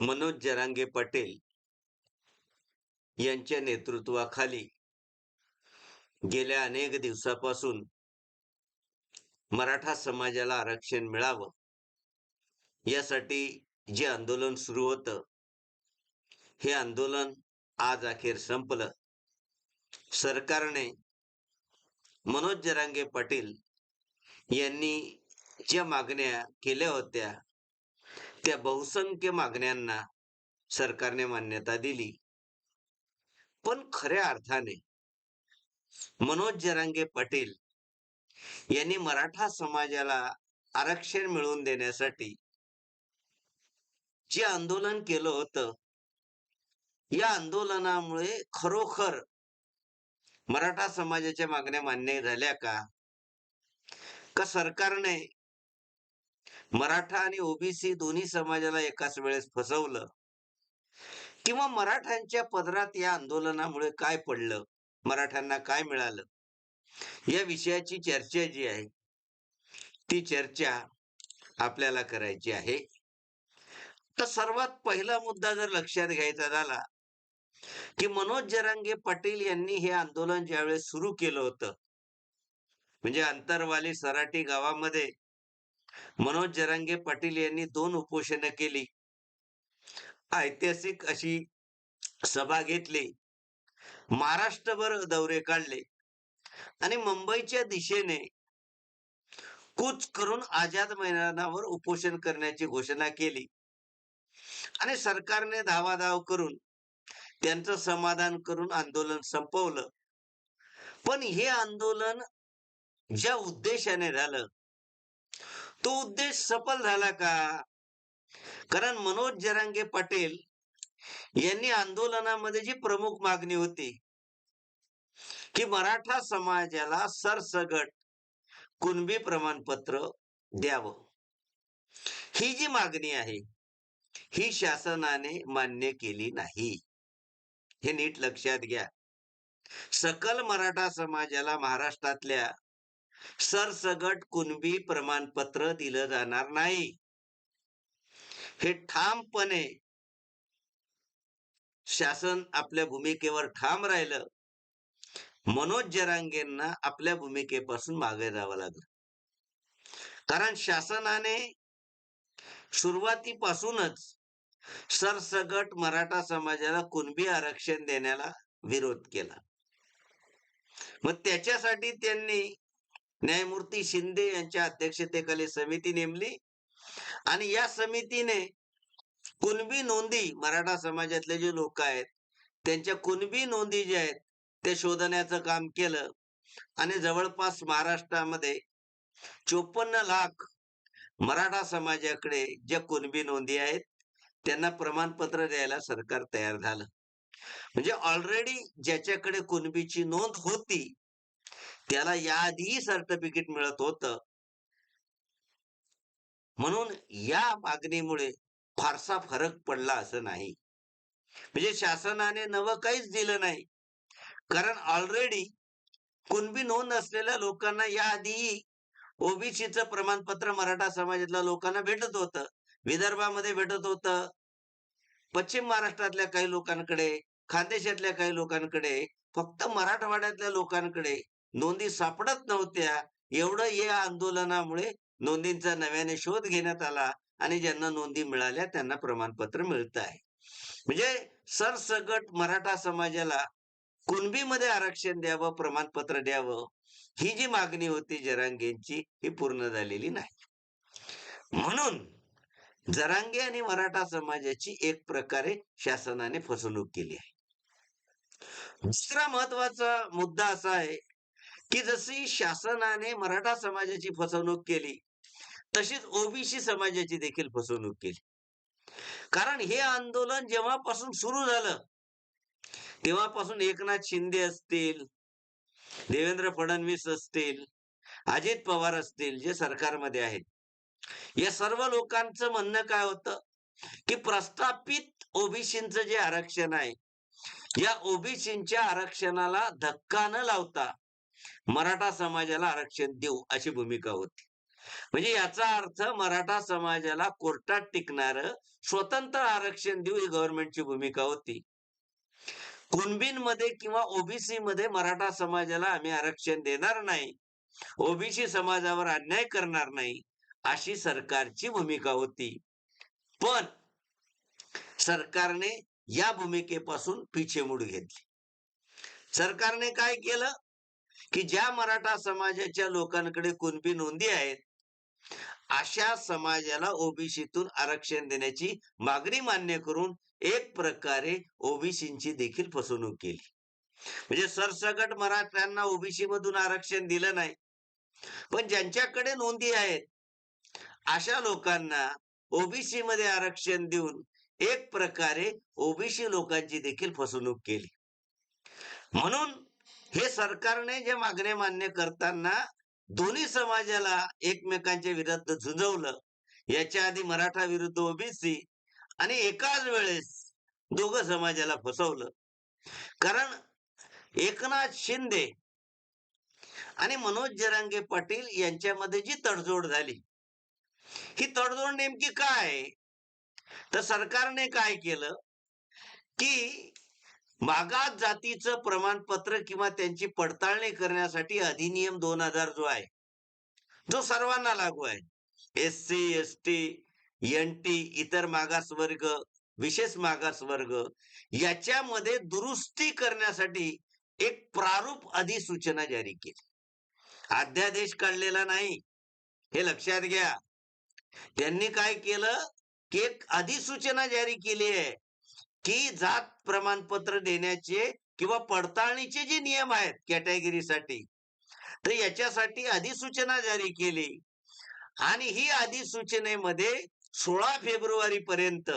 मनोज जरांगे पटेल यांच्या नेतृत्वाखाली गेल्या अनेक दिवसापासून मराठा समाजाला आरक्षण मिळावं यासाठी जे आंदोलन सुरू होतं हे आंदोलन आज अखेर संपलं. सरकारने मनोज जरांगे पाटील यांनी ज्या मागण्या केल्या होत्या त्या बहुसंख्य मागण्यांना सरकारने मान्यता दिली. पण खऱ्या अर्थाने मनोज जरांगे पाटील यांनी मराठा समाजाला आरक्षण मिळवून देण्यासाठी जे आंदोलन केलं होतं या आंदोलनामुळे खरोखर मराठा समाजाच्या मागण्या मान्य झाल्या का? का सरकारने मराठा आणि ओबीसी दोन्ही समाजाला एकाच वेळेस फसवलं. किंवा मराठ्यांच्या पदरात या आंदोलनामुळे काय पडलं? मराठ्यांना काय मिळालं? या विषयाची चर्चा जी आहे ती चर्चा आपल्याला करायची आहे. तर सर्वात पहिला मुद्दा जर लक्षात घ्यायचा झाला की मनोज जरांगे पाटील यांनी हे आंदोलन ज्यावेळेस सुरू केलं होतं म्हणजे अंतरवाली सराटी गावामध्ये मनोज जरांगे पाटील यांनी दोन उपोषणं केली. ऐतिहासिक अशी सभा घेतली. महाराष्ट्रभर दौरे काढले. आणि मुंबईच्या दिशेने कूच करून आझाद मैदानावर उपोषण करण्याची घोषणा केली. आणि सरकारने धावाधाव करून त्यांचं समाधान करून आंदोलन संपवलं. पण हे आंदोलन ज्या उद्देशाने झालं तो उद्देश सफल झाला का? कारण मनोज जरांगे पाटील यांनी आंदोलनामध्ये जी प्रमुख मागणी होती की मराठा समाजाला सरसगट कुणबी प्रमाणपत्र द्यावं. ही जी मागणी आहे ही शासनाने मान्य केली नाही. हे नीट लक्षात घ्या. सकल मराठा समाजाला महाराष्ट्रातल्या सरसगट कुणबी प्रमाणपत्र दिलं जाणार नाही. हे ठामपणे शासन आपल्या भूमिकेवर ठाम राहिलं. मनोज जरांगेंना आपल्या भूमिकेपासून मागे जावं लागलं. कारण शासनाने सुरुवातीपासूनच सरसगट मराठा समाजाला कुणबी आरक्षण देण्याला विरोध केला. मग त्याच्यासाठी त्यांनी न्यायमूर्ती शिंदे यांच्या अध्यक्षतेखाली समिती नेमली. आणि या समितीने कुणबी नोंदी मराठा समाजातले जे लोक आहेत त्यांच्या कुणबी नोंदी ज्या आहेत ते शोधण्याचं काम केलं. आणि जवळपास महाराष्ट्रामध्ये चोपन्न लाख मराठा समाजाकडे ज्या कुणबी नोंदी आहेत त्यांना प्रमाणपत्र द्यायला सरकार तयार झालं. म्हणजे ऑलरेडी ज्याच्याकडे कुणबीची नोंद होती त्याला याआधी सर्टिफिकेट मिळत होत. म्हणून या मागणीमुळे फारसा फरक पडला असं नाही. म्हणजे शासनाने नवं काहीच दिलं नाही. कारण ऑलरेडी कुणबी नोंद असलेल्या लोकांना याआधीही ओबीसीचं प्रमाणपत्र मराठा समाजातल्या लोकांना भेटत होतं. विदर्भामध्ये भेटत होतं. पश्चिम महाराष्ट्रातल्या काही लोकांकडे खानदेशातल्या काही लोकांकडे फक्त मराठवाड्यातल्या लोकांकडे नोंदी सापडत नव्हत्या. एवढं या आंदोलनामुळे नोंदींचा नव्याने शोध घेण्यात आला आणि ज्यांना नोंदी मिळाल्या त्यांना प्रमाणपत्र मिळत आहे. म्हणजे सरसगट मराठा समाजाला कुणबीमध्ये आरक्षण द्यावं प्रमाणपत्र द्यावं ही जी मागणी होती जरांगेंची ही पूर्ण झालेली नाही. म्हणून जरांगे आणि मराठा समाजाची एक प्रकारे शासनाने फसवणूक केली आहे. दुसरा महत्त्वाचा मुद्दा असा आहे की जशी शासनाने मराठा समाजाची फसवणूक केली तशीच ओबीसी समाजाची देखील फसवणूक केली. कारण हे आंदोलन जेव्हापासून सुरू झालं तेव्हापासून एकनाथ शिंदे असतील देवेंद्र फडणवीस असतील अजित पवार असतील जे सरकारमध्ये आहेत या सर्व लोकांचं म्हणणं काय होतं की प्रस्थापित ओबीसींचं जे आरक्षण आहे या ओबीसींच्या आरक्षणाला धक्का न लावता मराठा समाजाला आरक्षण देऊ अशी भूमिका होती. म्हणजे याचा अर्थ मराठा समाजाला कोर्टात टिकणार स्वतंत्र आरक्षण देऊ ही गव्हर्नमेंटची भूमिका होती. कुणबींमध्ये किंवा ओबीसी मध्ये मराठा समाजाला आम्ही आरक्षण देणार नाही. ओबीसी समाजावर अन्याय करणार नाही अशी सरकारची भूमिका होती. पण सरकारने या भूमिकेपासून पिछेमूड घेतली. सरकारने काय केलं? की ज्या मराठा समाजाच्या लोकांकडे कुणबी नोंदी आहेत अशा समाजाला ओबीसीतून आरक्षण देण्याची मागणी मान्य करून एक प्रकारे ओबीसींची देखील फसवणूक केली. म्हणजे सरसकट मराठ्यांना ओबीसी मधून आरक्षण दिलं नाही पण ज्यांच्याकडे नोंदी आहेत अशा लोकांना ओबीसी मध्ये आरक्षण देऊन एक प्रकारे ओबीसी लोकांची देखील फसवणूक केली. म्हणून हे सरकारने जे मागणे मान्य करताना दोन्ही समाजाला एकमेकांच्या विरुद्ध झुंजवलं याच्या आधी मराठा विरुद्ध ओबीसी आणि एकाच वेळेस दोघं समाजाला फसवलं. कारण एकनाथ शिंदे आणि मनोज जरांगे पाटील यांच्यामध्ये जी तडजोड झाली ही तडजोड नेमकी काय? तर सरकारने काय केलं? की मागास जातीचं प्रमाणपत्र किंवा त्यांची पडताळणी करण्यासाठी अधिनियम दोन हजार जो आहे जो सर्वांना लागू आहे. S C S T N T इतर मागास वर्ग विशेष मागास वर्ग याच्यामध्ये दुरुस्ती करण्यासाठी एक प्रारूप अधिसूचना जारी केली. अध्यादेश काढलेला नाही. हे लक्षात घ्या. त्यांनी काय केलं? की एक अधिसूचना जारी केली आहे. की जात प्रमाणपत्र देण्याचे किंवा पडताळणीचे जे नियम आहेत कॅटेगरीसाठी तर याच्यासाठी अधिसूचना जारी केली. आणि ही अधिसूचनेमध्ये सोळा फेब्रुवारी पर्यंत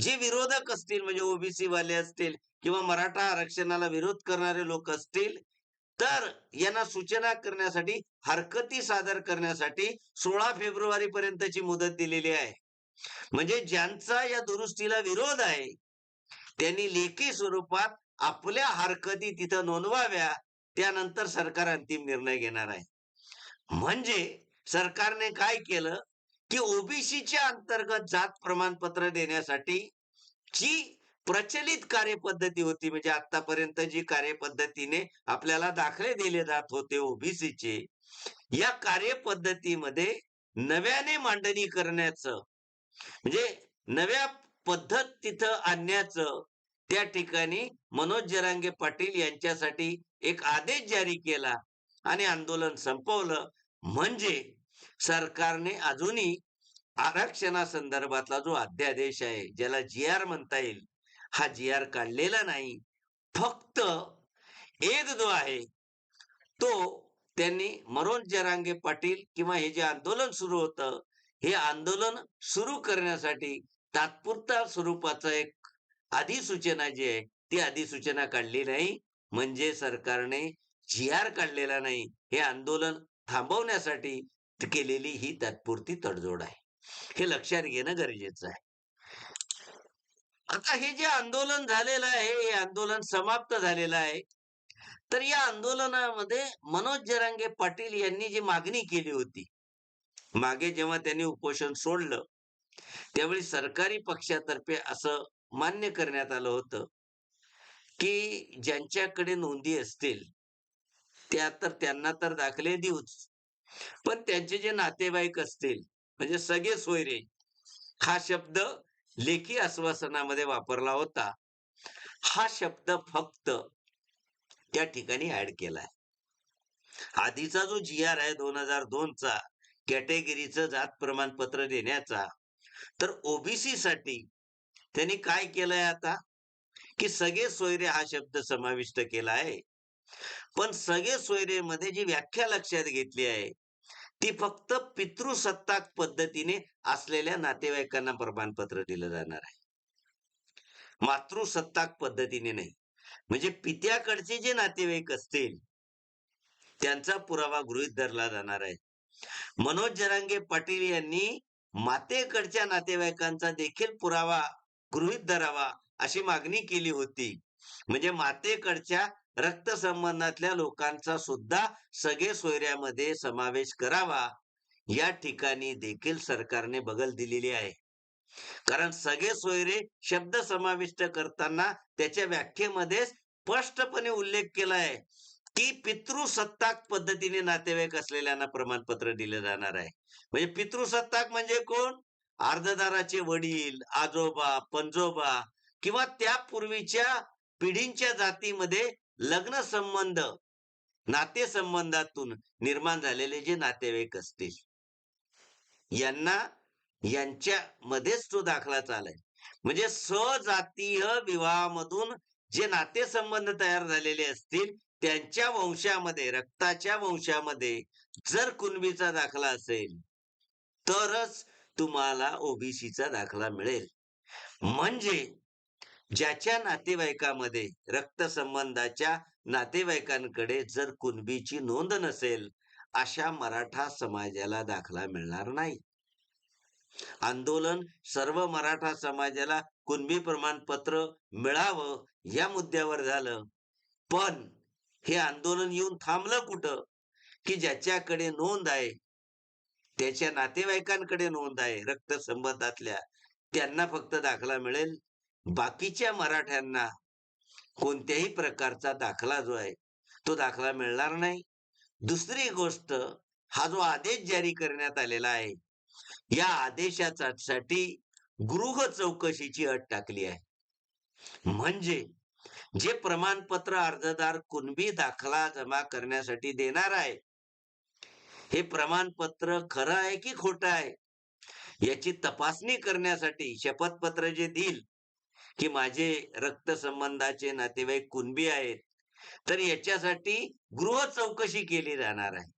जे विरोधक असतील म्हणजे ओबीसी वाले असतील किंवा मराठा आरक्षणाला विरोध करणारे लोक असतील तर यांना सूचना करण्यासाठी हरकती सादर करण्यासाठी सोळा फेब्रुवारी पर्यंतची मुदत दिलेली आहे. म्हणजे ज्यांचा या दुरुस्तीला विरोध आहे त्यांनी लेखी स्वरूपात आपल्या हरकती तिथं नोंदवाव्या त्यानंतर सरकार अंतिम निर्णय घेणार आहे. म्हणजे सरकारने काय केलं की ओबीसीच्या अंतर्गत जात प्रमाणपत्र देण्यासाठी जी प्रचलित कार्यपद्धती होती म्हणजे आतापर्यंत जी कार्यपद्धतीने आपल्याला दाखले दिले जात होते ओबीसीचे या कार्यपद्धतीमध्ये नव्याने मांडणी करण्याचं म्हणजे नव्या पद्धत तिथं आणण्याचं त्या ठिकाणी मनोज जरांगे पाटील यांच्यासाठी एक आदेश जारी केला आणि आंदोलन संपवलं. म्हणजे सरकारने अजूनही आरक्षणासंदर्भातला जो अध्यादेश आहे ज्याला जी आर म्हणता येईल हा जी आर काढलेला नाही. फक्त एक जो आहे तो त्यांनी मनोज जरांगे पाटील किंवा हे जे आंदोलन सुरू होतं हे आंदोलन सुरू करण्यासाठी तात्पुरता स्वरूपाचा एक अधिसूचना जी आहे ती अधिसूचना काढली नाही. म्हणजे सरकारने जी आर काढलेला नाही हे आंदोलन थांबवण्यासाठी केलेली ही तात्पुरती तडजोड आहे. हे लक्षात घेणं गरजेचं आहे. आता हे जे आंदोलन झालेलं आहे हे आंदोलन समाप्त झालेलं आहे. तर या आंदोलनामध्ये मनोज जरांगे पाटील यांनी जी मागणी केली होती मागे जेव्हा त्यांनी उपोषण सोडलं त्यावेळी सरकारी पक्षातर्फे असं मान्य करण्यात आलं होतं की ज्यांच्याकडे नोंदी असतील त्या तर त्यांना तर दाखले देऊच. पण त्यांचे जे नातेवाईक असतील म्हणजे सगळे सोयरे हा शब्द लेखी आश्वासनामध्ये वापरला होता. हा शब्द फक्त त्या ठिकाणी ऍड केलाय. आधीचा जो जी आर आहे दोन हजार दोनचा कॅटेगरीचं जात प्रमाणपत्र देण्याचा. तर ओबीसी साठी त्यांनी काय केलंय आता? की सगळे सोयरे हा शब्द समाविष्ट केला आहे. पण सगळे सोयरे मध्ये जी व्याख्या लक्षात घेतली आहे ती फक्त पितृसत्ताक पद्धतीने असलेल्या नातेवाईकांना प्रमाणपत्र दिलं जाणार आहे. मातृसत्ताक पद्धतीने नाही. म्हणजे पित्याकडचे जे नातेवाईक असतील त्यांचा पुरावा गृहीत धरला जाणार आहे. मनोज जरांगे पाटील यांनी मातेकडच्या नातेवाईकांचा देखील पुरावा गृहीत धरावा अशी मागणी केली होती. म्हणजे मातेकडच्या रक्तसंबंधातल्या लोकांचा सुद्धा सगळे सोयऱ्यामध्ये समावेश करावा या ठिकाणी देखील सरकारने बगल दिलेली आहे. कारण सगळे सोयरे शब्द समाविष्ट करताना त्याच्या व्याख्येमध्ये स्पष्टपणे उल्लेख केला आहे की पितृसत्ताक पद्धतीने नातेवाईक असलेल्यांना प्रमाणपत्र दिले जाणार आहे. म्हणजे पितृसत्ताक म्हणजे कोण? अर्धदाराचे वडील आजोबा पंजोबा किंवा त्या पूर्वीच्या पिढींच्या जातीमध्ये लग्न संबंध नातेसंबंधातून निर्माण झालेले जे नातेवाईक असतील. यांना यांच्यामध्येच तो दाखला चालाय. म्हणजे सजातीय विवाहामधून जे नातेसंबंध तयार झालेले असतील त्यांच्या वंशामध्ये रक्ताच्या वंशामध्ये जर कुणबीचा दाखला असेल तरच तुम्हाला ओबीसीचा दाखला मिळेल. म्हणजे ज्याच्या नातेवाईकामध्ये रक्तसंबंधाच्या नातेवाईकांकडे जर कुणबीची नोंद नसेल अशा मराठा समाजाला दाखला मिळणार नाही. आंदोलन सर्व मराठा समाजाला कुणबी प्रमाणपत्र मिळावं या मुद्द्यावर झालं. पण हे आंदोलन येऊन थांबलं कुठं? की ज्याच्याकडे नोंद आहे त्याच्या नातेवाईकांकडे नोंद आहे रक्त संबंधातल्या त्यांना फक्त दाखला मिळेल. बाकीच्या मराठ्यांना कोणत्याही प्रकारचा दाखला जो आहे तो दाखला मिळणार नाही. दुसरी गोष्ट हा जो आदेश जारी करण्यात आलेला आहे या आदेशाचा साठी गृह चौकशीची अट टाकली आहे. म्हणजे जे प्रमाणपत्र अर्जदार कुणबी दाखला जमा करण्यासाठी देणार आहे हे प्रमाणपत्र खरं आहे की खोटं आहे? याची तपासणी करण्यासाठी शपथपत्र जे देईल की माझे रक्त संबंधाचे नातेवाईक कुणबी आहेत तर याच्यासाठी गृह चौकशी केली जाणार आहे.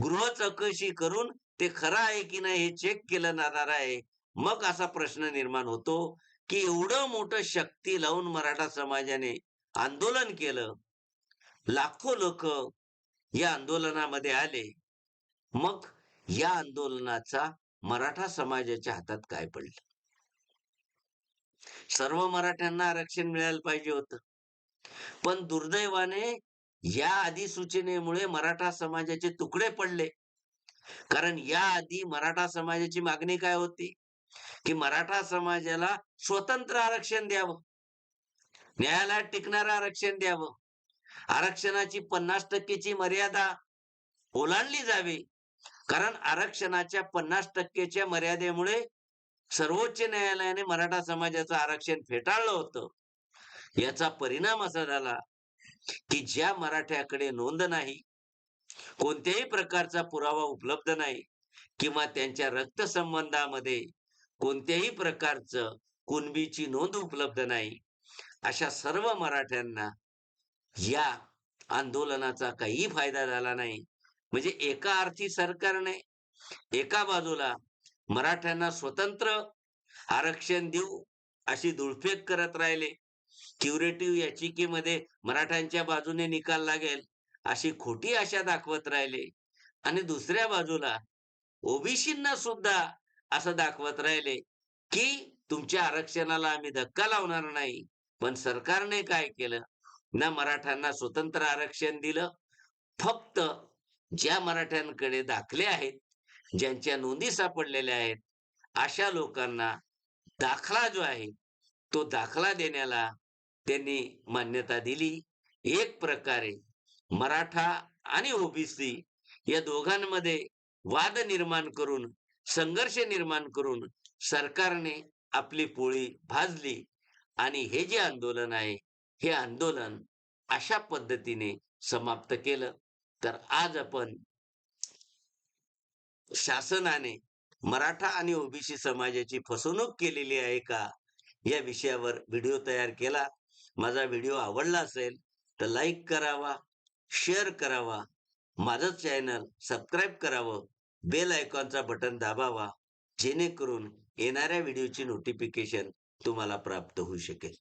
गृह चौकशी करून ते खरं आहे की नाही हे चेक केलं जाणार आहे. मग असा प्रश्न निर्माण होतो की एवढं मोठं शक्ती लावून मराठा समाजाने आंदोलन केलं. लाखो लोक या आंदोलनामध्ये आले. मग या आंदोलनाचा मराठा समाजाच्या हातात काय पडलं? सर्व मराठ्यांना आरक्षण मिळायला पाहिजे होत. पण दुर्दैवाने या अधिसूचनेमुळे मराठा समाजाचे तुकडे पडले. कारण या आधी मराठा समाजाची मागणी काय होती? की मराठा समाजाला स्वतंत्र आरक्षण द्यावं. न्यायालयात टिकणारं आरक्षण द्यावं. आरक्षणाची पन्नास टक्केची मर्यादा ओलांडली जावी. कारण आरक्षणाच्या पन्नास टक्केच्या मर्यादेमुळे सर्वोच्च न्यायालयाने मराठा समाजाचं आरक्षण फेटाळलं होतं. याचा परिणाम असा झाला की ज्या मराठ्याकडे नोंद नाही कोणत्याही प्रकारचा पुरावा उपलब्ध नाही किंवा त्यांच्या रक्तसंबंधामध्ये कोणत्याही प्रकारचं कुणबीची नोंद उपलब्ध नाही. अशा सर्व मराठ्यांना या आंदोलनाचा काही फायदा झाला नाही. म्हणजे एका अर्थी सरकारने एका बाजूला मराठ्यांना स्वतंत्र आरक्षण देऊ अशी दुळफेक करत राहिले. क्युरेटिव्ह याचिकेमध्ये मराठ्यांच्या बाजूने निकाल लागेल अशी खोटी आशा दाखवत राहिले. आणि दुसऱ्या बाजूला ओबीसींना सुद्धा असं दाखवत राहिले की तुमच्या आरक्षणाला आम्ही धक्का लावणार नाही. पण सरकारने काय केलं? ना मराठ्यांना स्वतंत्र आरक्षण दिलं. फक्त ज्या मराठ्यांकडे दाखले आहेत ज्यांच्या नोंदी सापडलेल्या आहेत अशा लोकांना दाखला जो आहे तो दाखला देण्याला त्यांनी मान्यता दिली. एक प्रकारे मराठा आणि ओबीसी या दोघांमध्ये वाद निर्माण करून संघर्ष निर्माण करून सरकारने आपली पोळी भाजली आणि हे जे आंदोलन आहे हे आंदोलन अशा पद्धतीने समाप्त केलं. तर आज आपण शासनाने मराठा आणि ओबीसी समाजाची फसवणूक केलेली आहे का या विषयावर व्हिडिओ तयार केला. माझा व्हिडिओ आवडला असेल तर लाईक करावा शेअर करावा माझं चॅनल सबस्क्राईब करावं बेल आयकॉनचा बटन दाबावा जेणेकरून येणाऱ्या व्हिडिओची नोटिफिकेशन तुम्हाला प्राप्त होऊ शकेल.